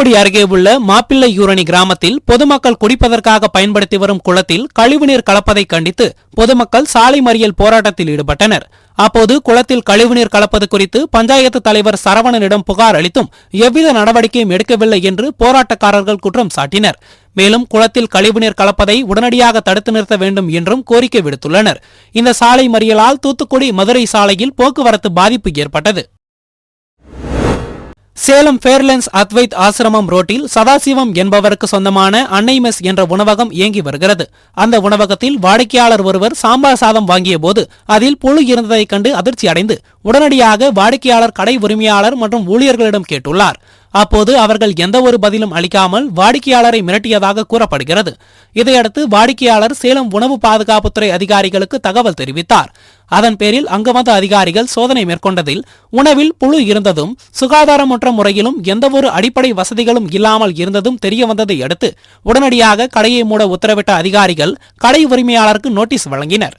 தூத்துக்குடி அருகே உள்ள மாப்பிள்ளையூரணி கிராமத்தில் பொதுமக்கள் குடிப்பதற்காக பயன்படுத்தி வரும் குளத்தில் கழிவுநீர் கலப்பதை கண்டித்து பொதுமக்கள் சாலை மறியல் போராட்டத்தில் ஈடுபட்டனர். அப்போது குளத்தில் கழிவுநீர் கலப்பது குறித்து பஞ்சாயத்து தலைவர் சரவணனிடம் புகார் அளித்தும் எவ்வித நடவடிக்கையும் எடுக்கவில்லை என்று போராட்டக்காரர்கள் குற்றம் சாட்டினர். மேலும் குளத்தில் கழிவுநீர் கலப்பதை உடனடியாக தடுத்து நிறுத்த வேண்டும் என்றும் கோரிக்கை விடுத்துள்ளனர். இந்த சாலை மறியலால் தூத்துக்குடி மதுரை சாலையில் போக்குவரத்து பாதிப்பு ஏற்பட்டது. சேலம் ஃபேர்லென்ஸ் அத்வைத் ஆசிரமம் ரோட்டில் சதாசிவம் என்பவருக்கு சொந்தமான அன்னை மெஸ் என்ற உணவகம் இயங்கி வருகிறது. அந்த உணவகத்தில் வாடிக்கையாளர் ஒருவர் சாம்பார் சாதம் வாங்கிய போது அதில் புழு இருந்ததைக் கண்டு அதிர்ச்சி அடைந்து உடனடியாக வாடிக்கையாளர் கடை உரிமையாளர் மற்றும் ஊழியர்களிடம் கேட்டுள்ளார். அப்போது அவர்கள் எந்த ஒரு பதிலும் அளிக்காமல் வாடிக்கையாளரை மிரட்டியதாக கூறப்படுகிறது. இதையடுத்து வாடிக்கையாளர் சேலம் உணவு பாதுகாப்புத்துறை அதிகாரிகளுக்கு தகவல் தெரிவித்தார். அதன் பேரில் அங்கு வந்த அதிகாரிகள் சோதனை மேற்கொண்டதில் உணவில் புழு இருந்ததும் சுகாதாரமற்ற முறையிலும் எந்தவொரு அடிப்படை வசதிகளும் இல்லாமல் இருந்ததும் தெரியவந்ததை அடுத்து உடனடியாக கடையை மூட உத்தரவிட்ட அதிகாரிகள் கடை உரிமையாளருக்கு நோட்டீஸ் வழங்கினர்.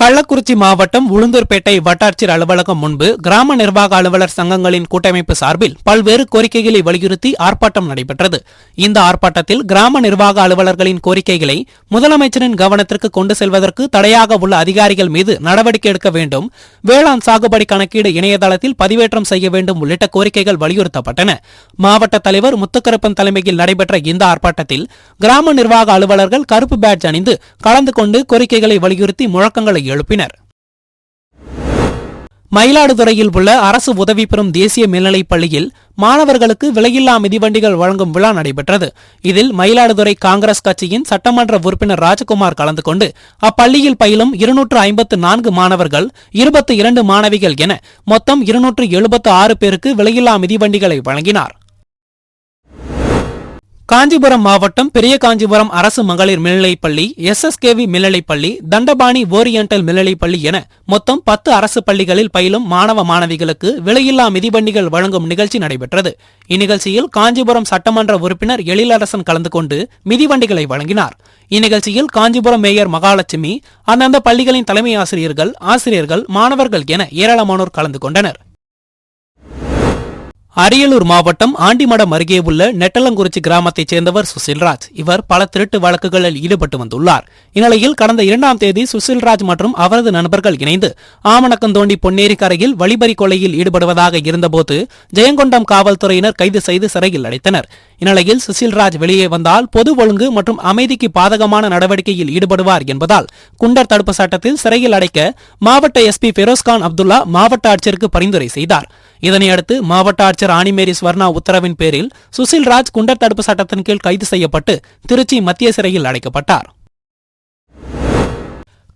கள்ளக்குறிச்சி மாவட்டம் உளுந்தூர்பேட்டை வட்டாட்சியர் அலுவலகம் முன்பு கிராம நிர்வாக அலுவலர் சங்கங்களின் கூட்டமைப்பு சார்பில் பல்வேறு கோரிக்கைகளை வலியுறுத்தி ஆர்ப்பாட்டம் நடைபெற்றது. இந்த ஆர்ப்பாட்டத்தில் கிராம நிர்வாக அலுவலர்களின் கோரிக்கைகளை முதலமைச்சரின் கவனத்திற்கு கொண்டு செல்வதற்கு தடையாக உள்ள அதிகாரிகள் மீது நடவடிக்கை எடுக்க வேண்டும். வேளாண் சாகுபடி கணக்கீடு இணையதளத்தில் பதிவேற்றம் செய்ய வேண்டும் உள்ளிட்ட கோரிக்கைகள் வலியுறுத்தப்பட்டன. மாவட்ட தலைவர் முத்துக்கருப்பன் தலைமையில் நடைபெற்ற இந்த ஆர்ப்பாட்டத்தில் கிராம நிர்வாக அலுவலர்கள் கருப்பு பேட்ஜ் அணிந்து கலந்து கொண்டு கோரிக்கைகளை வலியுறுத்தி முழக்கங்களை எழுப்பினர். மயிலாடுதுறையில் உள்ள அரசு உதவி பெறும் தேசிய மேல்நிலைப் பள்ளியில் மாணவர்களுக்கு விலையில்லா மிதிவண்டிகள் வழங்கும் விழா நடைபெற்றது. இதில் மயிலாடுதுறை காங்கிரஸ் கட்சியின் சட்டமன்ற உறுப்பினர் ராஜகுமார் கலந்து கொண்டு அப்பள்ளியில் பயிலும் இருநூற்று ஐம்பத்து நான்கு மாணவர்கள் இருபத்தி இரண்டு மாணவிகள் என மொத்தம் இருநூற்று எழுபத்து ஆறு பேருக்கு விலையில்லா மிதிவண்டிகளை வழங்கினார். காஞ்சிபுரம் மாவட்டம் பெரிய காஞ்சிபுரம் அரசு மகளிர் மேல்நிலைப்பள்ளி எஸ்எஸ்கேவி மேல்நிலைப்பள்ளி தண்டபாணி ஓரியண்டல் மேல்நிலைப்பள்ளி என மொத்தம் பத்து அரசு பள்ளிகளில் பயிலும் மாணவ மாணவிகளுக்கு விலையில்லா மிதிவண்டிகள் வழங்கும் நிகழ்ச்சி நடைபெற்றது. இந்நிகழ்ச்சியில் காஞ்சிபுரம் சட்டமன்ற உறுப்பினர் எழிலரசன் கலந்து கொண்டு மிதிவண்டிகளை வழங்கினார். இந்நிகழ்ச்சியில் காஞ்சிபுரம் மேயர் மகாலட்சுமி அந்தந்த பள்ளிகளின் தலைமை ஆசிரியர்கள் ஆசிரியர்கள் மாணவர்கள் என ஏராளமானோர் கலந்து கொண்டனர். அரியலூர் மாவட்டம் ஆண்டிமடம் அருகே உள்ள நெட்டலங்குறிச்சி கிராமத்தைச் சேர்ந்தவர் சுசில்ராஜ். இவர் பல திருட்டு வழக்குகளில் ஈடுபட்டு வந்துள்ளார். இந்நிலையில் கடந்த இரண்டாம் தேதி சுசில்ராஜ் மற்றும் அவரது நண்பர்கள் இணைந்து ஆமணக்கந்தோண்டி பொன்னேரி கரையில் வழிபறி கொலையில் ஈடுபடுவதாக இருந்தபோது ஜெயங்கொண்டம் காவல்துறையினர் கைது செய்து சிறையில் அடைத்தனர். இந்நிலையில் சுசில்ராஜ் வெளியே வந்தால் பொது ஒழுங்கு மற்றும் அமைதிக்கு பாதகமான நடவடிக்கையில் ஈடுபடுவார் என்பதால் குண்டர் தடுப்பு சட்டத்தில் சிறையில் அடைக்க மாவட்ட எஸ்பி பெரோஸ்கான் அப்துல்லா மாவட்ட ஆட்சியருக்கு பரிந்துரை செய்தார். இதனையடுத்து மாவட்ட ஆட்சியர் ஆணிமேரி ஸ்வர்ணா உத்தரவின் பேரில் சுசில்ராஜ் குண்டர் தடுப்பு சட்டத்தின் கீழ் கைது செய்யப்பட்டு திருச்சி மத்திய சிறையில் அடைக்கப்பட்டார்.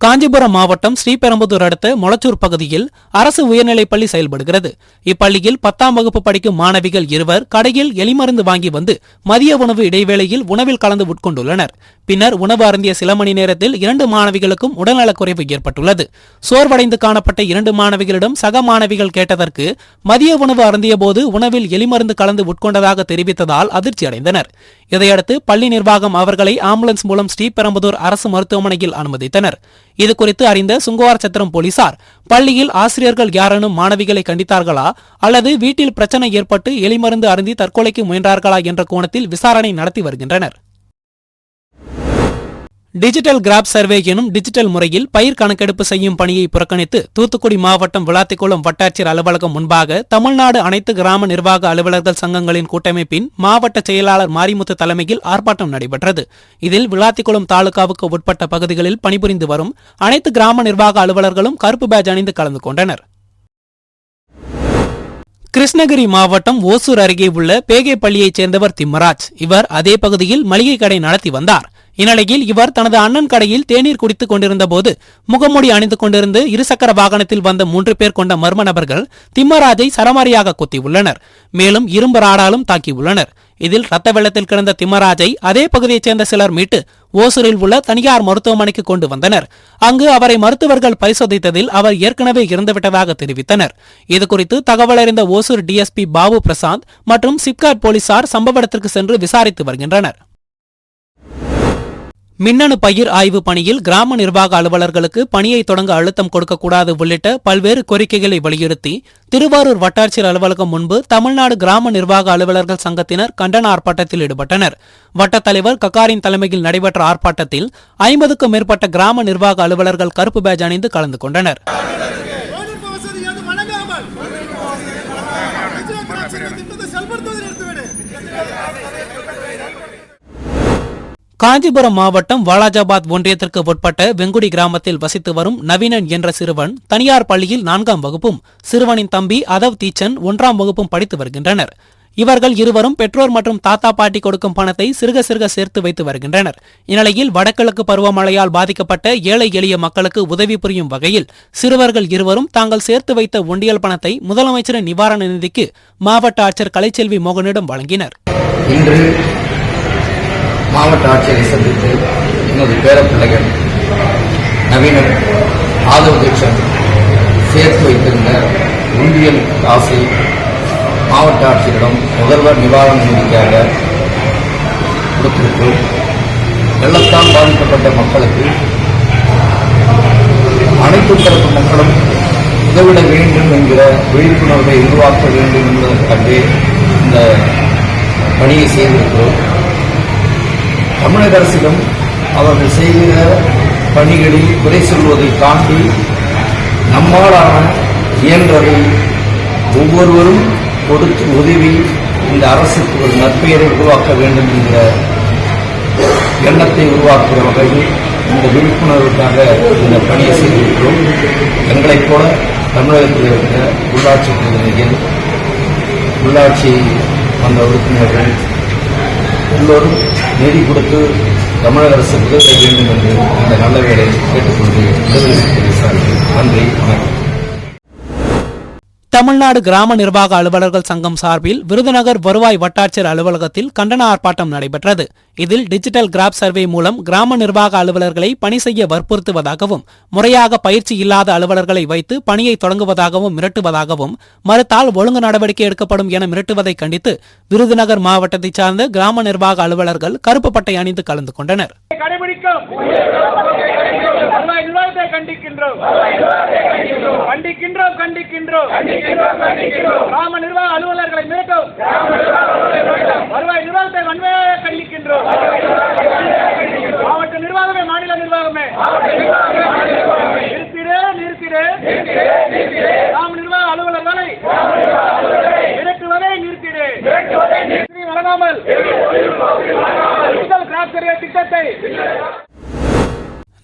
காஞ்சிபுரம் மாவட்டம் ஸ்ரீபெரும்புதூர் அடுத்த மொளச்சூர் பகுதியில் அரசு உயர்நிலைப்பள்ளி செயல்படுகிறது. இப்பள்ளியில் பத்தாம் வகுப்பு படிக்கும் மாணவிகள் இருவர் கடையில் எலிமருந்து வாங்கி வந்து மதிய உணவு இடைவேளையில் உணவில் கலந்து உட்கொண்டுள்ளனர். பின்னர் உணவு அருந்திய சில மணி நேரத்தில் இரண்டு மாணவிகளுக்கும் உடல்நலக்குறைவு ஏற்பட்டுள்ளது. சோர்வடைந்து காணப்பட்ட இரண்டு மாணவிகளிடம் சக மாணவிகள் கேட்டதற்கு மதிய உணவு அருந்திய போது உணவில் எலிமருந்து கலந்து உட்கொண்டதாக தெரிவித்ததால் அதிர்ச்சி அடைந்தனர் இதையடுத்து பள்ளி நிர்வாகம் அவர்களை ஆம்புலன்ஸ் மூலம் ஸ்ரீபெரும்புதூர் அரசு மருத்துவமனையில் அனுமதித்தனர். இதுகுறித்து அறிந்த சுங்குவார் சத்திரம் போலீசார் பள்ளியில் ஆசிரியர்கள் யாரேனும் மாணவிகளை கண்டித்தார்களா? அல்லது வீட்டில் பிரச்சனை ஏற்பட்டு எலிமருந்து அருந்தி தற்கொலைக்கு முயன்றார்களா? என்ற கோணத்தில் விசாரணை நடத்தி வருகின்றனர். டிஜிட்டல் கிராப் சர்வே எனும் டிஜிட்டல் முறையில் பயிர் கணக்கெடுப்பு செய்யும் பணியை புறக்கணித்து தூத்துக்குடி மாவட்டம் விளாத்திக்குளம் வட்டாட்சியர் அலுவலகம் முன்பாக தமிழ்நாடு அனைத்து கிராம நிர்வாக அலுவலர்கள் சங்கங்களின் கூட்டமைப்பின் மாவட்ட செயலாளர் மாரிமுத்து தலைமையில் ஆர்ப்பாட்டம் நடைபெற்றது. இதில் விளாத்திக்குளம் தாலுகாவுக்கு உட்பட்ட பகுதிகளில் பணிபுரிந்து வரும் அனைத்து கிராம நிர்வாக அலுவலர்களும் கருப்பு பேட்ஜ் அணிந்து கலந்து கொண்டனர். கிருஷ்ணகிரி மாவட்டம் ஓசூர் அருகே உள்ள பேகை பள்ளியைச் சேர்ந்தவர் திம்மராஜ். இவர் அதே பகுதியில் மளிகை கடை நடத்தி வந்தார். இந்நிலையில் இவர் தனது அண்ணன் கடையில் தேநீர் குடித்துக் கொண்டிருந்த போது முகமூடி அணிந்து கொண்டிருந்து இருசக்கர வாகனத்தில் வந்த மூன்று பேர் கொண்ட மர்ம நபர்கள் திம்மராஜை சரமாரியாக குத்தியுள்ளனர். மேலும் இரும்பு ராடாலும் தாக்கியுள்ளனர். இதில் ரத்த வெள்ளத்தில் கிடந்த திம்மராஜை அதே பகுதியைச் சேர்ந்த சிலர் மீட்டு ஓசூரில் உள்ள தனியார் மருத்துவமனைக்கு கொண்டு வந்தனர். அங்கு அவரை மருத்துவர்கள் பரிசோதித்ததில் அவர் ஏற்கனவே இறந்துவிட்டதாக தெரிவித்தனர். இதுகுறித்து தகவல் அறிந்த ஓசூர் டிஎஸ்பி பாபு பிரசாந்த் மற்றும் சிப்காட் போலீசார் சம்பவ இடத்திற்கு சென்று விசாரித்து வருகின்றனர். மின்னணு பயிர் ஆய்வு பணியில் கிராம நிர்வாக அலுவலர்களுக்கு பணியை தொடங்க அழுத்தம் கொடுக்கக்கூடாது உள்ளிட்ட பல்வேறு கோரிக்கைகளை வலியுறுத்தி திருவாரூர் வட்டாட்சியர் அலுவலகம் முன்பு தமிழ்நாடு கிராம நிர்வாக அலுவலர்கள் சங்கத்தினர் கண்டன ஆர்ப்பாட்டத்தில் ஈடுபட்டனர். வட்டத்தலைவர் கக்காரின் தலைமையில் நடைபெற்ற ஆர்ப்பாட்டத்தில் ஐம்பதுக்கும் மேற்பட்ட கிராம நிர்வாக அலுவலர்கள் கருப்பு பேஜ் அணிந்து கலந்து கொண்டனர். காஞ்சிபுரம் மாவட்டம் வாலாஜாபாத் ஒன்றியத்திற்கு உட்பட்ட வெங்குடி கிராமத்தில் வசித்து வரும் நவீனன் என்ற சிறுவன் தனியார் பள்ளியில் நான்காம் வகுப்பும் சிறுவனின் தம்பி அதவ் தீச்சன் ஒன்றாம் வகுப்பும் படித்து வருகின்றனர். இவர்கள் இருவரும் பெற்றோர் மற்றும் தாத்தா பாட்டி கொடுக்கும் பணத்தை சிறுக சிறுக சேர்த்து வைத்து வருகின்றனர். இந்நிலையில் வடகிழக்கு பருவமழையால் பாதிக்கப்பட்ட ஏழை எளிய மக்களுக்கு உதவி புரியும் வகையில் சிறுவர்கள் இருவரும் தாங்கள் சேர்த்து வைத்த ஒண்டியல் பணத்தை முதலமைச்சரின் நிவாரண நிதிக்கு மாவட்ட ஆட்சியர் கலைச்செல்வி மோகனிடம் வழங்கினர். மாவட்ட ஆட்சியரை சந்தித்து எனது பேரப்பிள்ளைகள் நவீனம் ஆதவ் தீட்சன் சேர்த்து வைத்திருந்த உண்டியல் காசை மாவட்ட ஆட்சியரிடம் முதல்வர் நிவாரண நிதிக்காக கொடுத்திருக்கிறோம். வெள்ளத்தால் பாதிக்கப்பட்ட மக்களுக்கு அனைத்து தரப்பு மக்களும் உதவிட வேண்டும் என்கிற விழிப்புணர்வை உருவாக்க வேண்டும் என்பதற்காகவே இந்த பணியை செய்திருக்கிறோம். தமிழக அரசிடம் அவர்கள் செய்கிற பணிகளில் குறை சொல்வதை தாண்டி நம்மாலான இயன்றதை ஒவ்வொருவரும் கொடுத்து உதவி இந்த அரசுக்கு ஒரு நற்பெயரை உருவாக்க வேண்டும் என்ற எண்ணத்தை உருவாக்குகிற வகையில் இந்த விழிப்புணர்வுக்காக இந்த பணியை செய்திருக்கிறோம். எங்களைப் போல தமிழகத்தில் இருக்கிற உள்ளாட்சி பிரதிநிதிகள் உள்ளாட்சி வந்த உறுப்பினர்கள் எல்லோரும் தேடி கொடுத்து தமிழக அரசு உதவ வேண்டும் என்று இந்த நல்ல வேலையை கேட்டுக்கொண்டு விடுதலை நன்றி வணக்கம். தமிழ்நாடு கிராம நிர்வாக அலுவலர்கள் சங்கம் சார்பில் விருதுநகர் வருவாய் வட்டாட்சியர் அலுவலகத்தில் கண்டன ஆர்ப்பாட்டம் நடைபெற்றது. இதில் டிஜிட்டல் கிராப் சர்வே மூலம் கிராம நிர்வாக அலுவலர்களை பணி செய்ய வற்புறுத்துவதாகவும் முறையாக பயிற்சி இல்லாத அலுவலர்களை வைத்து பணியை தொடங்குவதாகவும் மிரட்டுவதாகவும் மறுத்தால் ஒழுங்கு நடவடிக்கை எடுக்கப்படும் என மிரட்டுவதை கண்டித்து விருதுநகர் மாவட்டத்தைச் சார்ந்த கிராம நிர்வாக அலுவலர்கள் கருப்பு பட்டை அணிந்து கலந்து கொண்டனர். கண்டிக்கின்றோம். கண்டிக்கின்றோம். கண்டிக்கின்றோம். கிராம நிர்வாக அலுவலர்களை மிரட்டும் வருவாய் நிர்வாகத்தை வன்மையாக கண்டிக்கின்றோம் மாவட்ட நிர்வாகமே மாநில நிர்வாகமே நிறுத்திடு நிறுத்திடு கிராம நிர்வாக அலுவலர்களை மிரட்டுவதை நிறுத்திடு நிதி வழங்காமல் டிஜிட்டல் கிராப் சர்வே திட்டத்தை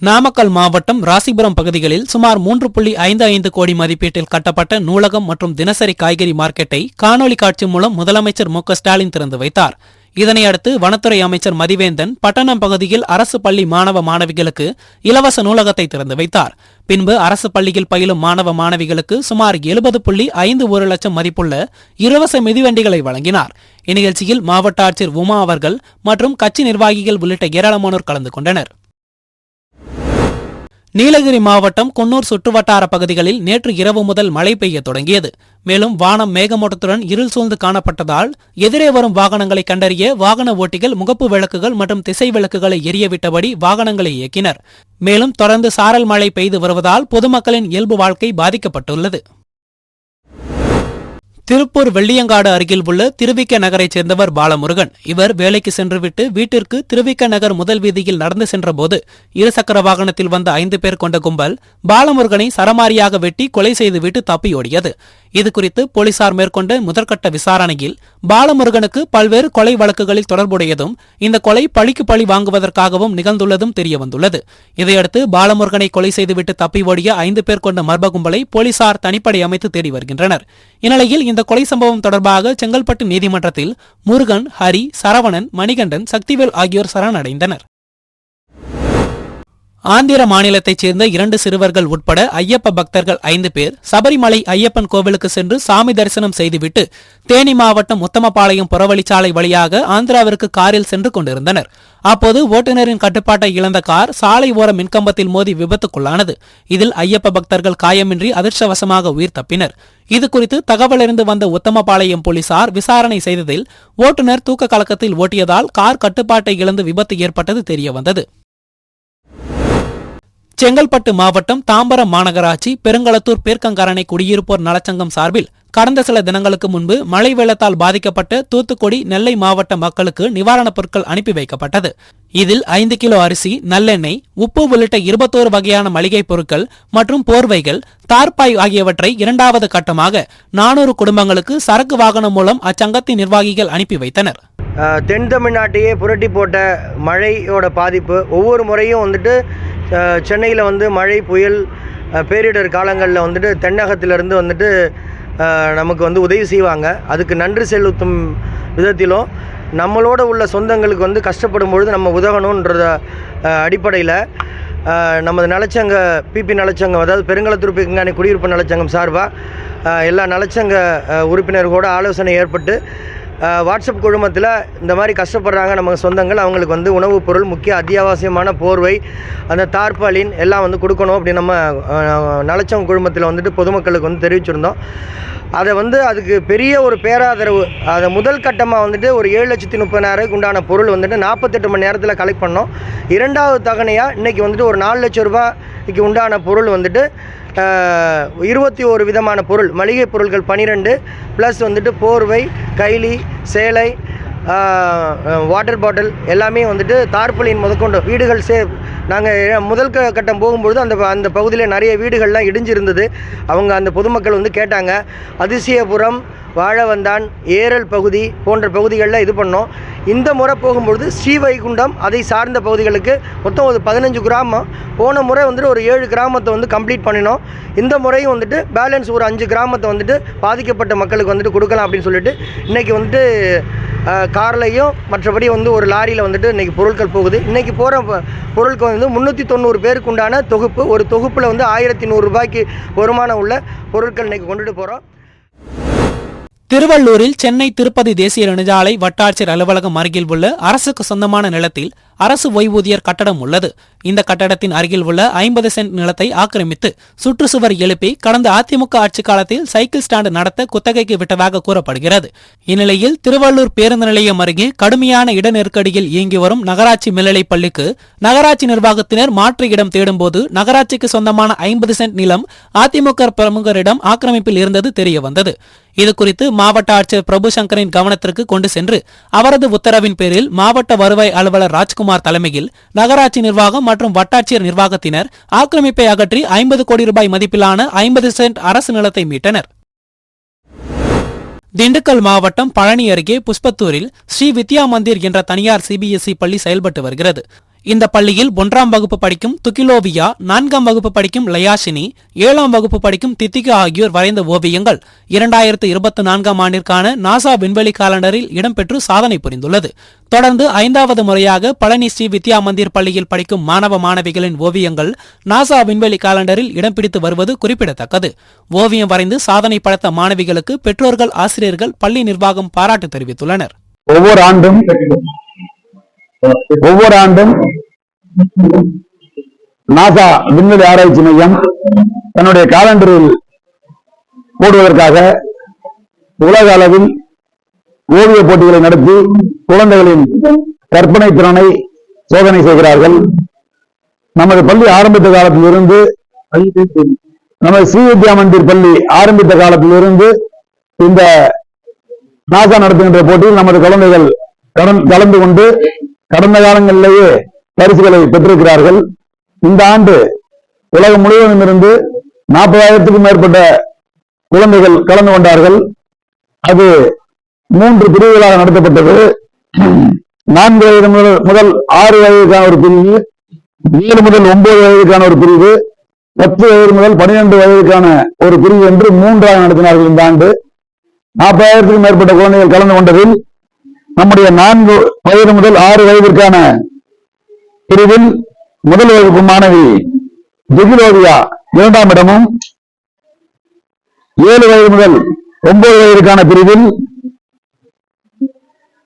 நாமக்கல் மாவட்டம் ராசிபுரம் பகுதிகளில் சுமார் மூன்று புள்ளி ஐந்து ஐந்து கோடி மதிப்பீட்டில் கட்டப்பட்ட நூலகம் மற்றும் தினசரி காய்கறி மார்க்கெட்டை காணொலி காட்சி மூலம் முதலமைச்சர் மு ஸ்டாலின் திறந்து வைத்தார். இதனையடுத்து வனத்துறை அமைச்சர் மதிவேந்தன் பட்டணம் பகுதியில் அரசு பள்ளி மாணவ மாணவிகளுக்கு இலவச நூலகத்தை திறந்து வைத்தார். பின்பு அரசு பள்ளியில் பயிலும் மாணவ மாணவிகளுக்கு சுமார் எழுபது புள்ளி ஐந்து ஒரு லட்சம் மதிப்புள்ள இலவச மிதிவண்டிகளை வழங்கினார். இந்நிகழ்ச்சியில் மாவட்ட ஆட்சியர் உமா அவர்கள் மற்றும் கட்சி நிர்வாகிகள் உள்ளிட்ட ஏராளமானோர் கலந்து கொண்டனர். நீலகிரி மாவட்டம் குன்னூர் சுற்றுவட்டார பகுதிகளில் நேற்று இரவு முதல் மழை பெய்ய தொடங்கியது. மேலும் வானம் மேகமூட்டத்துடன் இருள் சூழ்ந்து காணப்பட்டதால் எதிரே வரும் வாகனங்களை கண்டறிய வாகன ஓட்டிகள் முகப்பு விளக்குகள் மற்றும் திசை விளக்குகளை எரியவிட்டபடி வாகனங்களை இயக்கினர். மேலும் தொடர்ந்து சாரல் மழை பெய்து வருவதால் பொதுமக்களின் இயல்பு வாழ்க்கை பாதிக்கப்பட்டுள்ளது. திருப்பூர் வெள்ளியங்காடு அருகில் உள்ள திருவிக்க நகரைச் சேர்ந்தவர் பாலமுருகன். இவர் வேலைக்கு சென்றுவிட்டு வீட்டிற்கு திருவிக்க நகர் முதல் வீதியில் நடந்து சென்றபோது இருசக்கர வாகனத்தில் வந்த ஐந்து பேர் கொண்ட கும்பல் பாலமுருகனை சரமாரியாக வெட்டி கொலை செய்துவிட்டு தப்பியோடியது இதுகுறித்து போலீசார் மேற்கொண்ட முதற்கட்ட விசாரணையில் பாலமுருகனுக்கு பல்வேறு கொலை வழக்குகளில் தொடர்புடையதும் இந்த கொலை பழிக்கு பழி வாங்குவதற்காகவும் நிகழ்ந்துள்ளதும் தெரியவந்துள்ளது. இதையடுத்து பாலமுருகனை கொலை செய்துவிட்டு தப்பி ஓடிய ஐந்து பேர் கொண்ட மர்ம கும்பலை போலீசார் தனிப்படை அமைத்து தேடி வருகின்றனர். இந்நிலையில் இந்த கொலை சம்பவம் தொடர்பாக செங்கல்பட்டு நீதிமன்றத்தில் முருகன் ஹரி சரவணன் மணிகண்டன் சக்திவேல் ஆகியோர் சரணடைந்தனர். ஆந்திர மாநிலத்தைச் சேர்ந்த இரண்டு சிறுவர்கள் உட்பட ஐயப்ப பக்தர்கள் ஐந்து பேர் சபரிமலை ஐயப்பன் கோவிலுக்கு சென்று சாமி தரிசனம் செய்துவிட்டு தேனி மாவட்டம் உத்தமபாளையம் புறவழிச்சாலை வழியாக ஆந்திராவிற்கு காரில் சென்று கொண்டிருந்தனர். அப்போது ஓட்டுநரின் கட்டுப்பாட்டை இழந்த கார் சாலை ஓர மின்கம்பத்தில் மோதி விபத்துக்குள்ளானது. இதில் ஐயப்ப பக்தர்கள் காயமின்றி அதிர்ஷ்டவசமாக உயிர் தப்பினர். இது குறித்து தகவலறிந்து வந்த உத்தமபாளையம் போலீசார் விசாரணை செய்ததில் ஓட்டுநர் தூக்க கலக்கத்தில் ஓட்டியதால் கார் கட்டுப்பாட்டை இழந்து விபத்து ஏற்பட்டது தெரியவந்தது. செங்கல்பட்டு மாவட்டம் தாம்பரம் மாநகராட்சி பெருங்களத்தூர் பேர்க்கங்கரணை குடியிருப்போர் நலச்சங்கம் சார்பில் கடந்த சில தினங்களுக்கு முன்பு மழை வெள்ளத்தால் பாதிக்கப்பட்ட தூத்துக்குடி நெல்லை மாவட்ட மக்களுக்கு நிவாரணப் பொருட்கள் அனுப்பி வைக்கப்பட்டது. இதில் ஐந்து கிலோ அரிசி நல்லெண்ணெய் உப்பு உள்ளிட்ட இருபத்தோரு வகையான மளிகைப் பொருட்கள் மற்றும் போர்வைகள் தார்பாய் ஆகியவற்றை இரண்டாவது கட்டமாக நானூறு குடும்பங்களுக்கு சரக்கு வாகனம் மூலம் அச்சங்கத்தின் நிர்வாகிகள் அனுப்பி வைத்தனர். தென் தமிழ்நாட்டையே புரட்டி போட்ட மழையோட பாதிப்பு ஒவ்வொரு முறையும் வந்துட்டு சென்னையில் வந்து மழை புயல் பேரிடர் காலங்களில் வந்துட்டு தென்னகத்திலிருந்து வந்துட்டு நமக்கு வந்து உதவி செய்வாங்க. அதுக்கு நன்றி செலுத்தும் விதத்திலும் நம்மளோட உள்ள சொந்தங்களுக்கு வந்து கஷ்டப்படும் பொழுது நம்ம உதவணுன்றத அடிப்படையில் நமது நலச்சங்க பிபி நலச்சங்கம் அதாவது பெருங்கலத்தூர் பிங்கானி குடியிருப்பு நலச்சங்கம் சார்பாக எல்லா நலச்சங்க உறுப்பினர்களோட ஆலோசனை ஏற்பட்டு வாட்ஸ்அப் குழுமத்தில் இந்த மாதிரி கஷ்டப்படுறாங்க நம்ம சொந்தங்கள் அவங்களுக்கு வந்து உணவுப் பொருள் முக்கிய அத்தியாவசியமான போர்வை அந்த தார்பாலின் எல்லாம் வந்து கொடுக்கணும் அப்படி நம்ம நலச்சம் குழுமத்தில் வந்துட்டு பொதுமக்களுக்கு வந்து தெரிவிச்சிருந்தோம். அதை வந்து அதுக்கு பெரிய ஒரு பேராதரவு அதை முதல் கட்டமாக வந்துட்டு ஒரு ஏழு லட்சத்தி முப்பதாயிரத்துக்கு உண்டான பொருள் வந்துட்டு நாற்பத்தெட்டு மணி நேரத்தில் கலெக்ட் பண்ணோம். இரண்டாவது தகனையாக இன்றைக்கி வந்துட்டு ஒரு நாலு லட்ச ரூபாய்க்கு உண்டான பொருள் வந்துட்டு இருபத்தி ஒரு விதமான பொருள். மளிகை பொருட்கள் பன்னிரெண்டு ப்ளஸ் வந்துட்டு போர்வை கைலி சேலை வாட்டர் பாட்டில் எல்லாமே வந்துட்டு தார்பலின் முதற்கொண்டு வீடுகள் சே நாங்கள் முதல் கட்டம் போகும்பொழுது அந்த அந்த பகுதியில் நிறைய வீடுகள்லாம் இடிஞ்சிருந்தது. அவங்க அந்த பொதுமக்கள் வந்து கேட்டாங்க அதிசயபுரம் வாழவந்தான் ஏரல் பகுதி போன்ற பகுதிகளில் இது பண்ணோம். இந்த முறை போகும்பொழுது ஸ்ரீவைகுண்டம் அதை சார்ந்த பகுதிகளுக்கு மொத்தம் ஒரு பதினஞ்சு கிராமம். போன முறை வந்துட்டு ஒரு ஏழு கிராமத்தை வந்து கம்ப்ளீட் பண்ணினோம். இந்த முறையும் வந்துட்டு பேலன்ஸ் ஒரு அஞ்சு கிராமத்தை வந்துட்டு பாதிக்கப்பட்ட மக்களுக்கு வந்துட்டு கொடுக்கலாம் அப்படின்னு சொல்லிட்டு இன்றைக்கி வந்துட்டு கார்லையும் மற்றபடி வந்து ஒரு லாரியில் வந்துட்டு இன்றைக்கி பொருட்கள் போகுது. இன்றைக்கி போகிற பொருட்கள் வந்து முந்நூற்றி தொண்ணூறு பேருக்கு உண்டான தொகுப்பு. ஒரு தொகுப்பில் வந்து ஆயிரத்தி நூறுரூபாய்க்கு வருமானம் உள்ள பொருட்கள் இன்றைக்கி கொண்டுட்டு போகிறோம் திருவள்ளூரில் சென்னை திருப்பதி தேசிய நெடுஞ்சாலை வட்டாட்சியர் அலுவலகம் அருகில் உள்ள அரசுக்கு சொந்தமான நிலத்தில் அரசு ஓய்வூதியர் கட்டடம் உள்ளது. இந்த கட்டடத்தின் அருகில் உள்ள ஐம்பது சென்ட் நிலத்தை ஆக்கிரமித்து சுற்றுச்சுவர் எழுப்பி கடந்த அதிமுக ஆட்சி காலத்தில் சைக்கிள் ஸ்டாண்ட் நடத்த குத்தகைக்கு விட்டதாக கூறப்படுகிறது. இந்நிலையில் திருவள்ளூர் பேருந்து நிலையம் அருகே கடுமையான இட நெருக்கடியில் இயங்கி வரும் நகராட்சி மேல்நிலைப் பள்ளிக்கு நகராட்சி நிர்வாகத்தினர் மாற்று இடம் தேடும்போது நகராட்சிக்கு சொந்தமான ஐம்பது சென்ட் நிலம் அதிமுக பிரமுகரிடம் ஆக்கிரமிப்பில் இருந்தது தெரியவந்தது. இதுகுறித்து மாவட்ட ஆட்சியர் பிரபு சங்கரின் கவனத்திற்கு கொண்டு சென்று அவரது உத்தரவின் பேரில் மாவட்ட வருவாய் அலுவலர் ராஜ்குமார் தலைமையில் நகராட்சி நிர்வாகம் மற்றும் வட்டாட்சியர் நிர்வாகத்தினர் ஆக்கிரமிப்பை அகற்றி ஐம்பது கோடி ரூபாய் மதிப்பிலான ஐம்பது சென்ட் அரசு நிலத்தை மீட்டனர். திண்டுக்கல் மாவட்டம் பழனி அருகே புஷ்பத்தூரில் ஸ்ரீ வித்யா மந்திர் என்ற தனியார் சிபிஎஸ்இ பள்ளி செயல்பட்டு வருகிறது. இந்த பள்ளியில் ஒன்றாம் வகுப்பு படிக்கும் துகிலோவியா நான்காம் வகுப்பு படிக்கும் லயாஷினி ஏழாம் வகுப்பு படிக்கும் தித்திகா ஆகியோர் வரைந்த ஓவியங்கள் இரண்டாயிரத்து இருபத்தி நான்காம் ஆண்டிற்கான நாசா விண்வெளி காலண்டரில் இடம்பெற்று சாதனை புரிந்துள்ளது. தொடர்ந்து ஐந்தாவது முறையாக பழனி ஸ்ரீ வித்யா மந்திர் பள்ளியில் படிக்கும் மாணவ மாணவிகளின் ஓவியங்கள் நாசா விண்வெளி காலண்டரில் இடம் பிடித்து வருவது குறிப்பிடத்தக்கது. ஓவியம் வரைந்து சாதனை படைத்த மாணவிகளுக்கு பெற்றோர்கள் ஆசிரியர்கள் பள்ளி நிர்வாகம் பாராட்டு தெரிவித்துள்ளனர். ஒவ்வொரு ஆண்டும் ஒவ்வொரு ஆண்டும் நாசா விண்வெளி ஆராய்ச்சி மையம் தன்னுடைய காலண்டரில் போடுவதற்காக உலக அளவில் ஓவிய போட்டிகளை நடத்தி குழந்தைகளின் கற்பனை திறனை சோதனை செய்கிறார்கள். நமது பள்ளி ஆரம்பித்த காலத்திலிருந்து நமது ஸ்ரீ வித்யா மந்திர் பள்ளி ஆரம்பித்த காலத்திலிருந்து இந்த நாசா நடத்துகின்ற போட்டியில் நமது குழந்தைகள் கலந்து கொண்டு கடந்த காலங்களிலேயே பரிசுகளை பெற்றிருக்கிறார்கள். இந்த ஆண்டு உலகம் முழுவதும் இருந்து நாற்பதாயிரத்துக்கும் மேற்பட்ட குழந்தைகள் கலந்து கொண்டார்கள். அது மூன்று பிரிவுகளாக நடத்தப்பட்டது. நான்கு வயது முதல் முதல் ஆறு வயதுக்கான ஒரு பிரிவு ஏழு முதல் ஒன்பது வயதுக்கான ஒரு பிரிவு பத்து வயது முதல் பன்னிரண்டு வயதுக்கான ஒரு பிரிவு என்று மூன்றாக நடத்தினார்கள் இந்த ஆண்டு. நாற்பதாயிரத்துக்கும் மேற்பட்ட குழந்தைகள் கலந்து கொண்டதில் நம்முடைய நான்கு வயது முதல் ஆறு வயதிற்கான பிரிவில் முதல் வகுப்பு மாணவி ஜெகிலோவியா இரண்டாம் இடமும் ஏழு வயது முதல் ஒன்பது வயதுக்கான பிரிவில்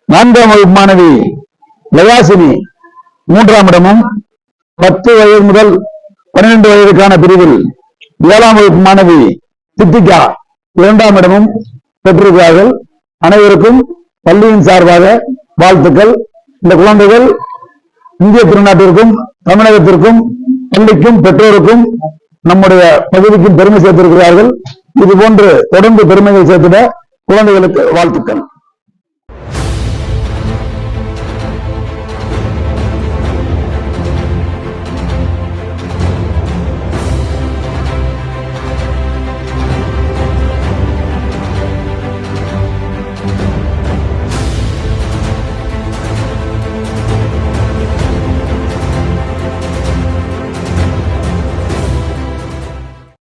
நான்காம் வகுப்பு மாணவி லயாசினி மூன்றாம் இடமும் பத்து வயது முதல் பன்னிரண்டு வயதுக்கான பிரிவில் ஏழாம் வகுப்பு மாணவி சித்திகா இரண்டாம் இடமும் பெற்றிருக்கிறார்கள். அனைவருக்கும் பள்ளியின் சார்பாக வாழ்த்துக்கள். இந்த குழந்தைகள் இந்திய திருநாட்டிற்கும் தமிழகத்திற்கும் பள்ளிக்கும் பெற்றோருக்கும் நம்முடைய பகுதிக்கும் பெருமை சேர்த்திருக்கிறார்கள். இது போன்று தொடர்ந்து பெருமைகள் சேர்த்திட குழந்தைகளுக்கு வாழ்த்துக்கள்.